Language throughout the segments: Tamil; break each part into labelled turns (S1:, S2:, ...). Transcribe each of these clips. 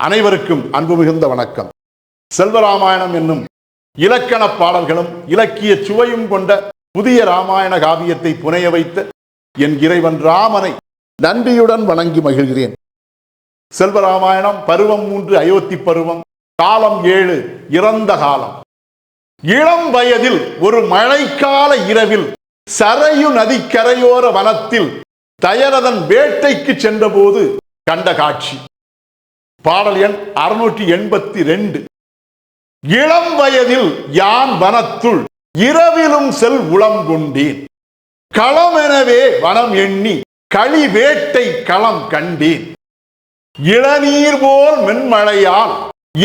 S1: அனைவருக்கும் அன்பு மிகுந்த வணக்கம். செல்வராமாயணம் என்னும் இலக்கண பாடல்களும் இலக்கிய சுவையும் கொண்ட புதிய ராமாயண காவியத்தை புனைய வைத்த என் இறைவன் ராமனை நன்றியுடன் வணங்கி மகிழ்கிறேன். செல்வராமாயணம் பருவம் மூன்று அயோத்தி பருவம் காலம் ஏழு இறந்த காலம். இளம் வயதில் ஒரு மழைக்கால இரவில் சரையு நதிக்கரையோர வனத்தில் தயரதன் வேட்டைக்கு சென்றபோது கண்ட காட்சி. பாடல் எண் அறுநூற்றி எண்பத்தி ரெண்டு. இளம் வயதில் யான் வனத்துள் இரவிலும் செல் உளம் கொண்டேன். களம் எனவே வனம் எண்ணி களி வேட்டை களம் கண்டேன். இளநீர் போல் மென்மழையால்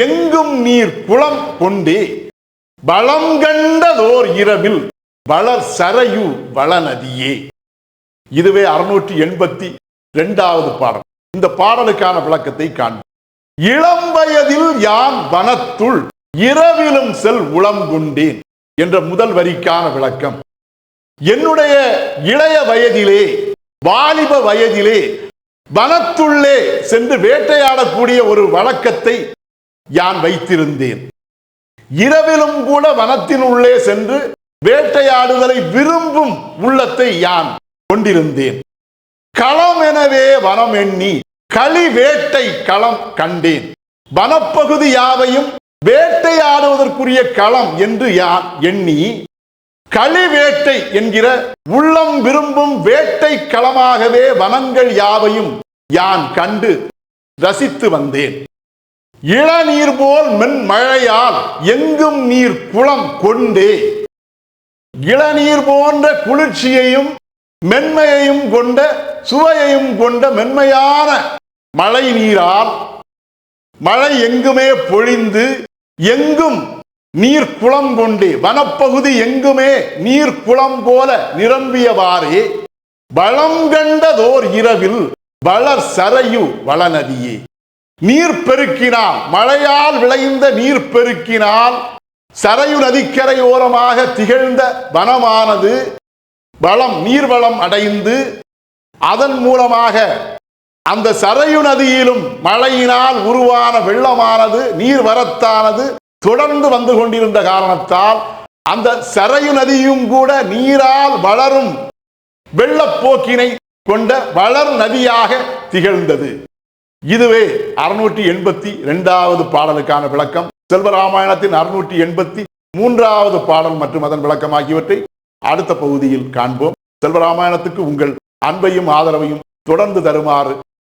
S1: எங்கும் நீர் குளம் கொண்டே. பலம் கண்டதோர் இரவில் வளர் சரையு வளநதியே. இதுவே அறுநூற்றி எண்பத்தி இரண்டாவது பாடல். இந்த பாடலுக்கான விளக்கத்தை காண்போம். இளம் வயதில் யான் வனத்துள் இரவிலும் செல் உளம் கொண்டேன் என்ற முதல் வரிக்கான விளக்கம். என்னுடைய இளைய வயதிலே வாலிப வயதிலே வனத்துள்ளே சென்று வேட்டையாடக்கூடிய ஒரு வழக்கத்தை யான் வைத்திருந்தேன். இரவிலும் கூட வனத்தின் உள்ளே சென்று வேட்டையாடுதலை விரும்பும் உள்ளத்தை யான் கொண்டிருந்தேன். களம் எனவே வனம் எண்ணி களி வேட்டை களம் கண்டேன். வனப்பகுதி யாவையும் வேட்டையாடுவதற்குரிய களம் என்று யான் எண்ணி களி வேட்டை என்கிற உள்ளம் விரும்பும் வேட்டை களமாகவே வனங்கள் யாவையும் யான் கண்டு ரசித்து வந்தேன். இளநீர் போல் மென் மழையால் எங்கும் நீர் குளம் கொண்டே. இளநீர் போன்ற குளிர்ச்சியையும் மென்மையையும் கொண்ட சுவையையும் கொண்ட மென்மையான மழை நீரால் மழை எங்குமே பொழிந்து எங்கும் நீர் குளம் கொண்டே வனப்பகுதி எங்குமே நீர் குளம் போல நிரம்பியவாறே வளம் கண்டதோர் இரவில் வளர் சரையு வளநதியே. நீர் பெருக்கினால் மழையால் விளைந்த நீர் பெருக்கினால் சரையு நதிக்கரையோரமாக திகழ்ந்த வனமானது வளம் நீர்வளம் அடைந்து அதன் மூலமாக அந்த சரையு நதியிலும் மழையினால் உருவான வெள்ளமானது நீர் வரத்தானது தொடர்ந்து வந்து கொண்டிருந்த காரணத்தால் அந்த சரையு நதியும் கூட நீரால் வளரும் வெள்ளப்போக்கினை கொண்ட வளர் நதியாக திகழ்ந்தது. இதுவே அறுநூற்றி எண்பத்தி இரண்டாவது பாடலுக்கான விளக்கம். செல்வராமாயணத்தின் அறுநூற்றி எண்பத்தி மூன்றாவது பாடல் மற்றும் அதன் விளக்கம் ஆகியவற்றை அடுத்த பகுதியில் காண்போம். செல்வராமாயணத்துக்கு உங்கள் அன்பையும் ஆதரவையும் தொடர்ந்து தருமாறு